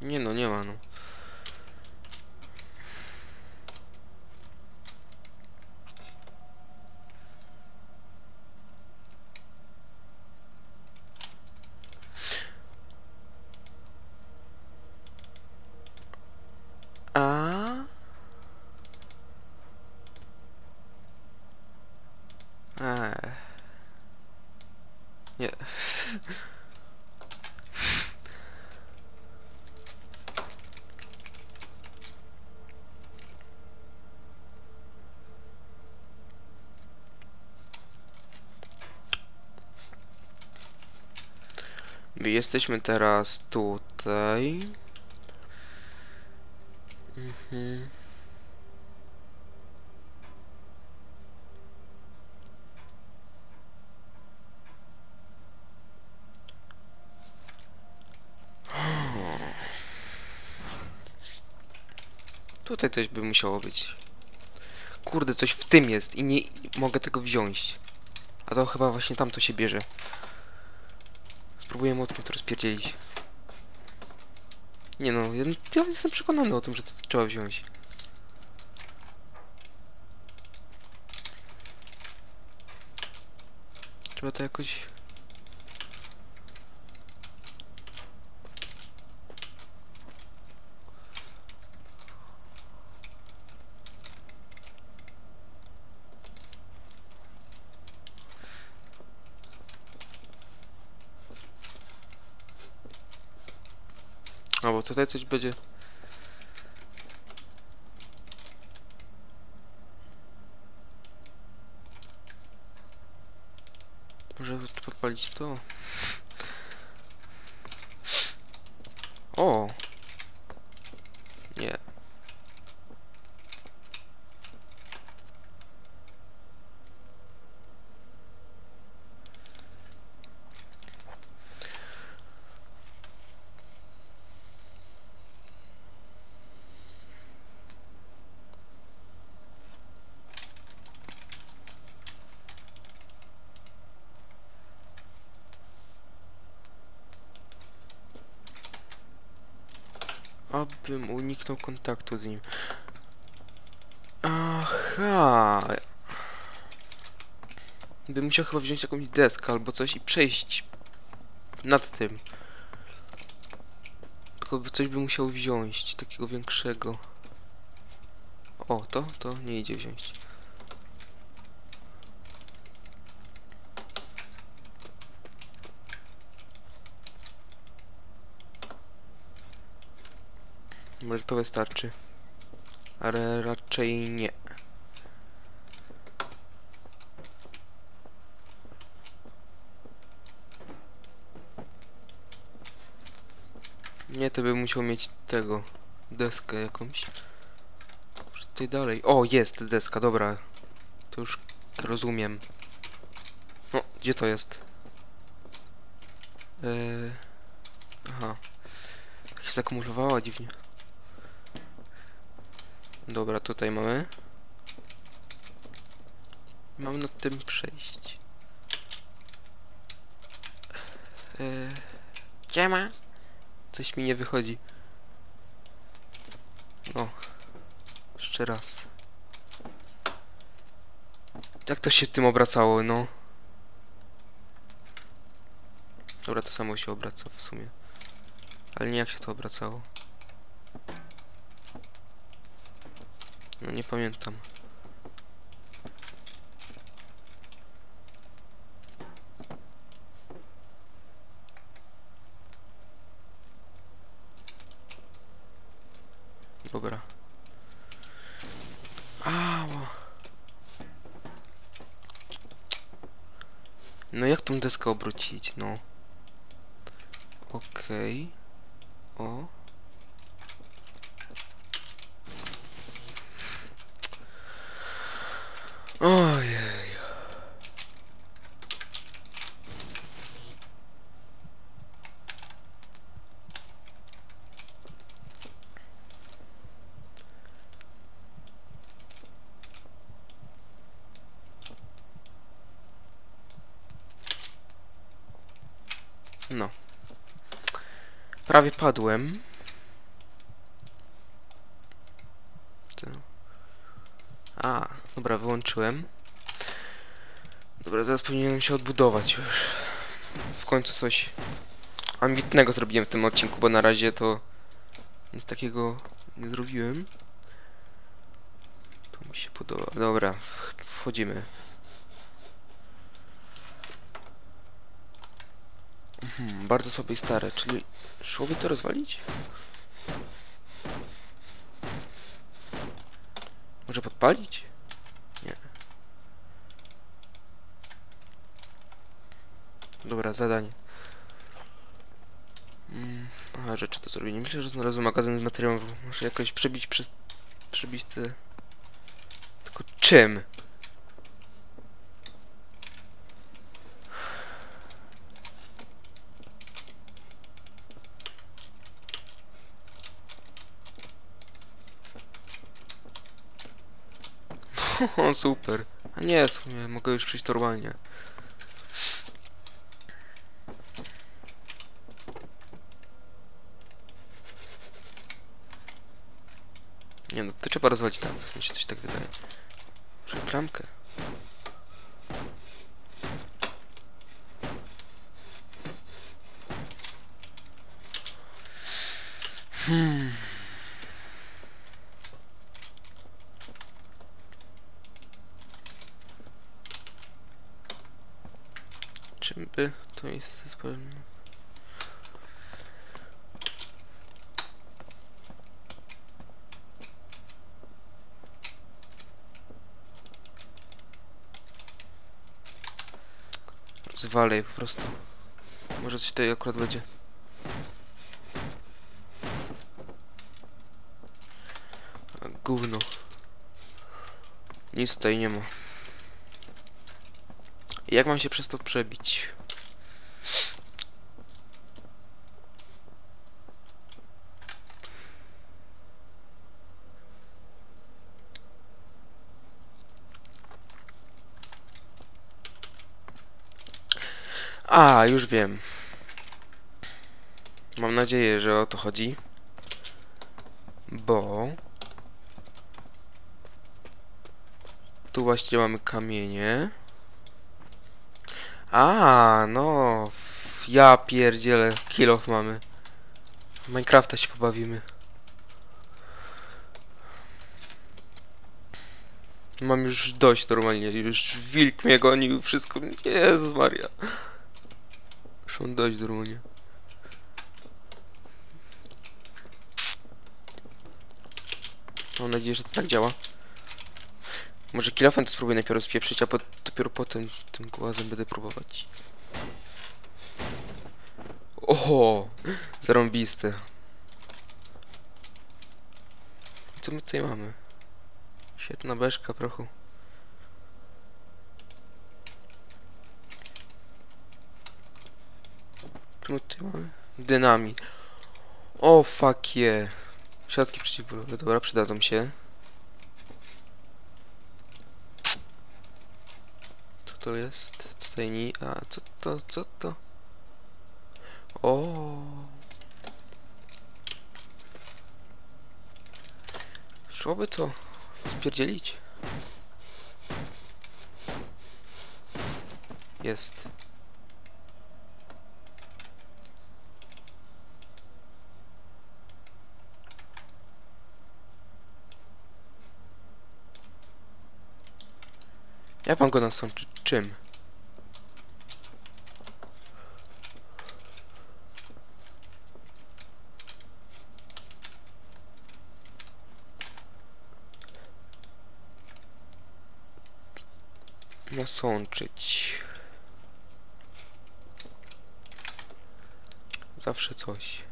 Nie no, nie ma no. A? Eee. Nie. My jesteśmy teraz tutaj. Mhm. Tutaj coś by musiało być. Kurde, coś w tym jest i nie mogę tego wziąć. A to chyba właśnie tam to się bierze. Spróbuję młotkiem to rozpierdzielić. Nie no, ja, ja jestem przekonany o tym, że to trzeba wziąć. Trzeba to jakoś... tutaj coś będzie... Może podpalić to? O! Nie. Abym uniknął kontaktu z nim. Aha. Bym musiał chyba wziąć jakąś deskę albo coś i przejść nad tym. Tylko coś by musiał wziąć, takiego większego. O, to? To nie idzie wziąć. Może to wystarczy. Ale raczej nie. Nie, to bym musiał mieć tego. Deskę jakąś. Tutaj dalej. O, jest deska, dobra. To już rozumiem. No, gdzie to jest? Eee... Aha. Jak się zakumulowała dziwnie. Dobra, tutaj mamy. Mam nad tym przejść. Ma? Coś mi nie wychodzi. O. Jeszcze raz. Jak to się tym obracało, no? Dobra, to samo się obraca w sumie. Ale nie jak się to obracało. No nie pamiętam. Dobra. Ała. No jak tą deskę obrócić, no? Okej. O. Prawie padłem. A, dobra, wyłączyłem. Dobra, zaraz powinienem się odbudować już. W końcu coś ambitnego zrobiłem w tym odcinku, bo na razie to nic takiego nie zrobiłem. To mi się podoba. Dobra, wchodzimy. Mhm, bardzo słabe i stare, czyli szłoby to rozwalić? Może podpalić? Nie. Dobra, zadanie. Mm, aha, rzeczy do zrobienia. Myślę, że znalazłem magazyn z materiałów. Muszę jakoś przebić przez... przebić te... Tylko czym? O, super. A nie, w sumie mogę już przyjść normalnie. Nie no, to trzeba rozwalić tam, mi się coś tak wydaje. Może klamkę? Hmm. Czym by to jest zespołem? Zwalę je po prostu. Może coś tutaj akurat będzie. Gówno. Nic tutaj nie ma. Jak mam się przez to przebić? A, już wiem. Mam nadzieję, że o to chodzi. Bo... Tu właśnie mamy kamienie. A, no. Ja pierdzielę. Kilof mamy. W Minecrafta się pobawimy. Mam już dość normalnie. Już wilk mnie gonił, wszystko. Jezus Maria. Już mam dość normalnie. Mam nadzieję, że to tak działa. Może kilofem to spróbuję najpierw rozpieprzyć, a po, dopiero potem tym głazem będę próbować. Oho! Zarąbiste. Co my tutaj mamy? Świetna beszka prochu. Co my tutaj mamy? Dynamit. O fuck yeah. Środki przeciwbólowe, dobra, przydadzą się. To jest? Tutaj nie... A, co to, co to? O. Szłoby to spierdzielić. Jest. Jak pan go nasączy? Czym? Nasączyć. Zawsze coś.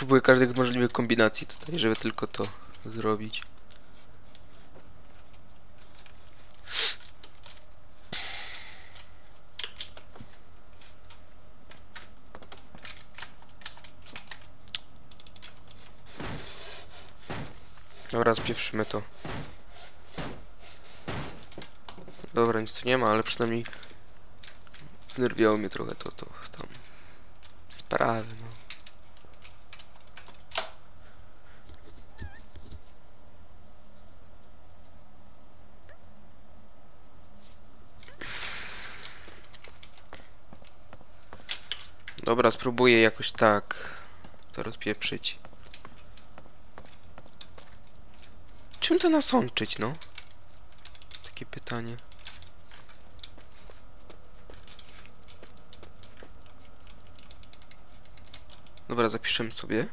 Już próbuję każdych możliwych kombinacji tutaj, żeby tylko to zrobić. Dobra, spieprzymy to. Dobra, nic tu nie ma, ale przynajmniej wnerwiało mnie trochę to, to tam sprawy, no. Dobra, spróbuję jakoś tak to rozpieprzyć. Czym to nasączyć, no? Takie pytanie. Dobra, zapiszemy sobie.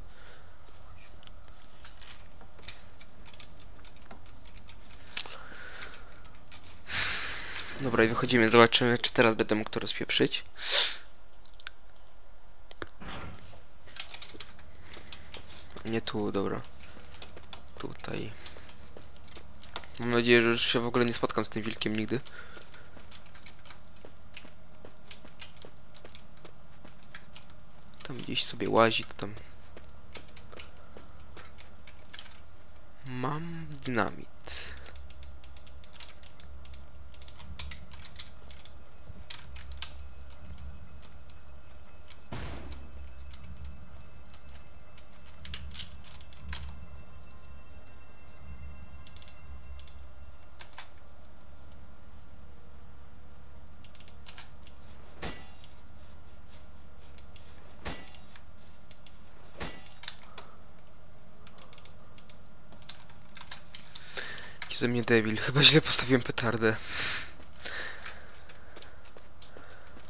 Dobra, i wychodzimy, zobaczymy, czy teraz będę mógł to rozpieprzyć. Nie tu, dobra. Tutaj. Mam nadzieję, że już się w ogóle nie spotkam z tym wilkiem nigdy. Tam gdzieś sobie łazi, to tam... Mam dynamit. Ze mnie debil, chyba źle postawiłem petardę.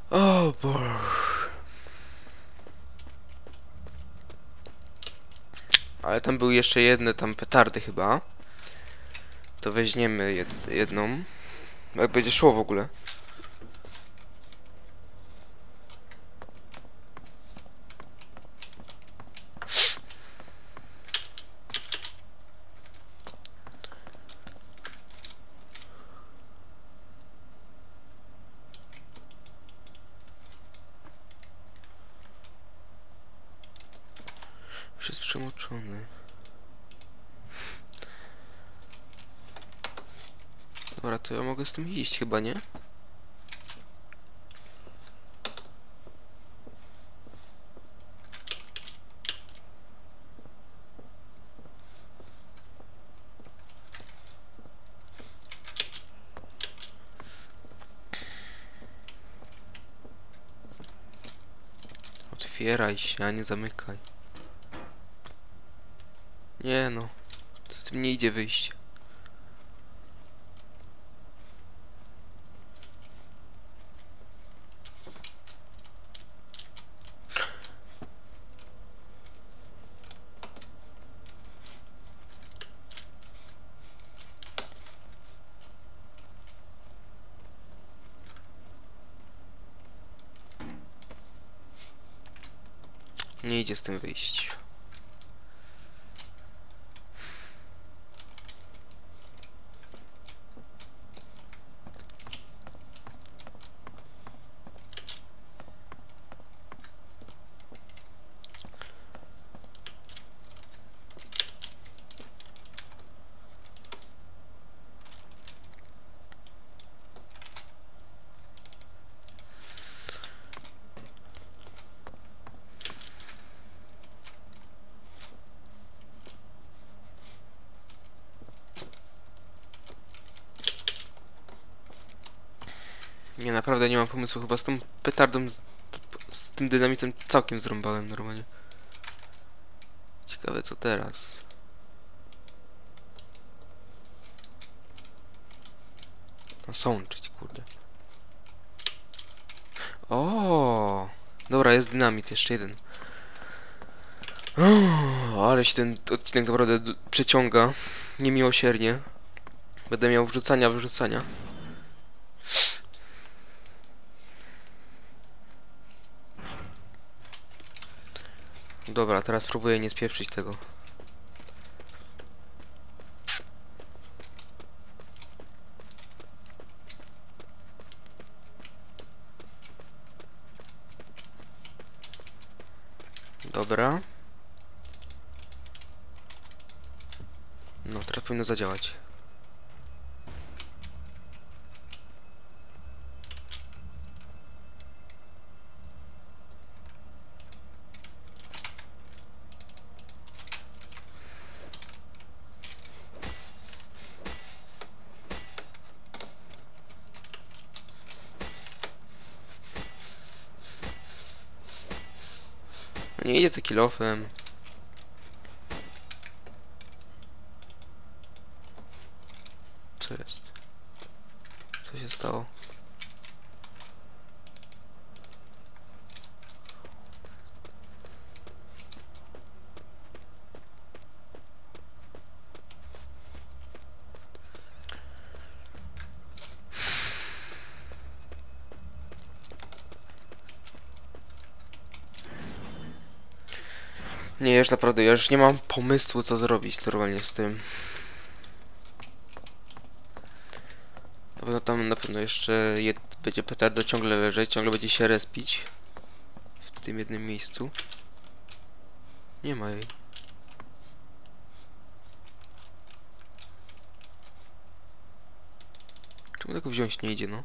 O Boże. Ale tam były jeszcze jedne tam petardy chyba. To weźmiemy jed jedną. Jak będzie szło w ogóle. Iść chyba, nie? Otwieraj się, a nie zamykaj. Nie no, z tym nie idzie wyjść. Nie idzie z tym wyjść. Nie, naprawdę nie mam pomysłu. Chyba z tą petardą, z, z tym dynamitem całkiem zrąbałem normalnie. Ciekawe co teraz. Nasączyć, kurde. O, Dobra, jest dynamit, jeszcze jeden. Ale się ten odcinek naprawdę przeciąga. Niemiłosiernie. Będę miał wrzucania, wyrzucania. Dobra, teraz spróbuję nie spieprzyć tego. Dobra. No, teraz powinno zadziałać. Nie idzie to kilofem. Co jest? Co się stało? Nie, już naprawdę, ja już nie mam pomysłu co zrobić normalnie z tym. Na pewno tam na pewno jeszcze jed, będzie petardo ciągle leżeć, ciągle będzie się respić. W tym jednym miejscu. Nie ma jej. Czemu tego wziąć nie idzie, no?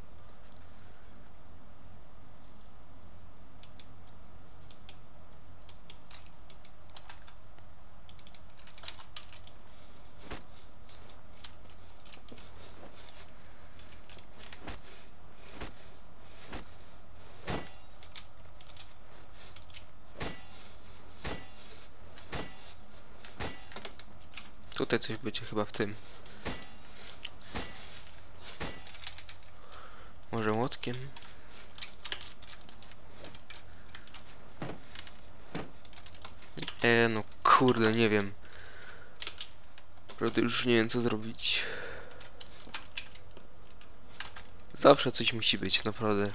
Tutaj coś będzie chyba w tym. Może łotkiem? E, no kurde, nie wiem. Naprawdę już nie wiem co zrobić. Zawsze coś musi być, naprawdę.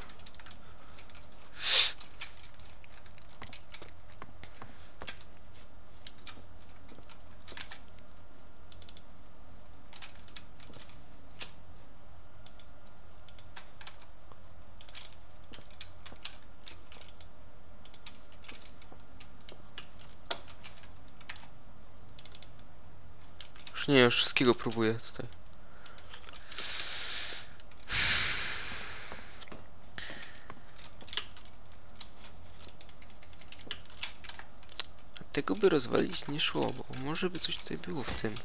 Już wszystkiego próbuję tutaj. Tego by rozwalić nie szło, bo może by coś tutaj było w tym.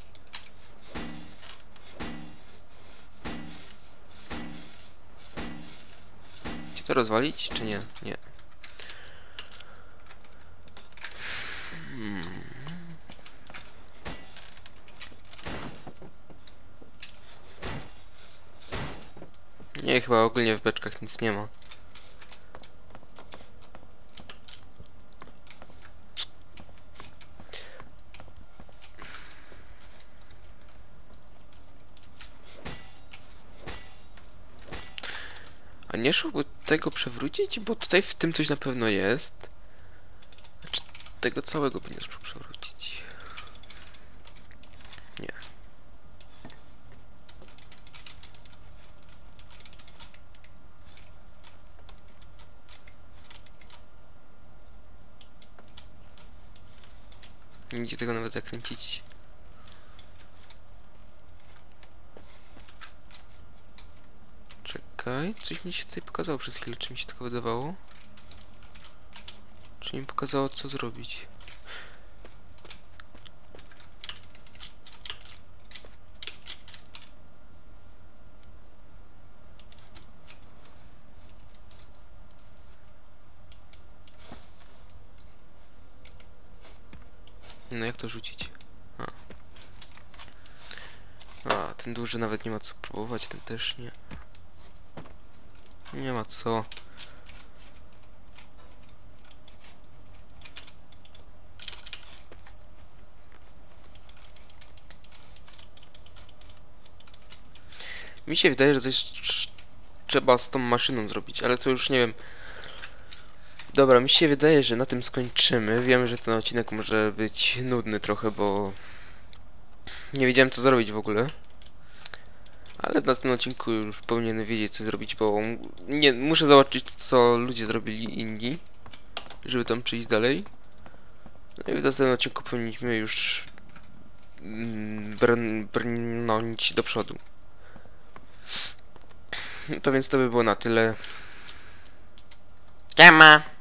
Czy to rozwalić, czy nie? Nie. Nie, chyba ogólnie w beczkach nic nie ma. A nie szłoby tego przewrócić? Bo tutaj w tym coś na pewno jest. Znaczy, tego całego by nie szło przewrócić. Nie. Nie idzie tego nawet zakręcić. Czekaj, coś mi się tutaj pokazało przez chwilę, czy mi się tylko wydawało? Czy mi pokazało co zrobić? To rzucić? A. A, ten duży nawet nie ma co próbować, ten też nie. Nie ma co. Mi się wydaje, że coś trz- trzeba z tą maszyną zrobić, ale to już nie wiem. Dobra, mi się wydaje, że na tym skończymy. Wiem, że ten odcinek może być nudny trochę, bo nie wiedziałem co zrobić w ogóle. Ale na tym odcinku już powinienem wiedzieć co zrobić, bo nie, muszę zobaczyć co ludzie zrobili inni, żeby tam przyjść dalej. No i w następnym odcinku powinniśmy już mm, brn, brnąć do przodu. No to więc to by było na tyle. Siema!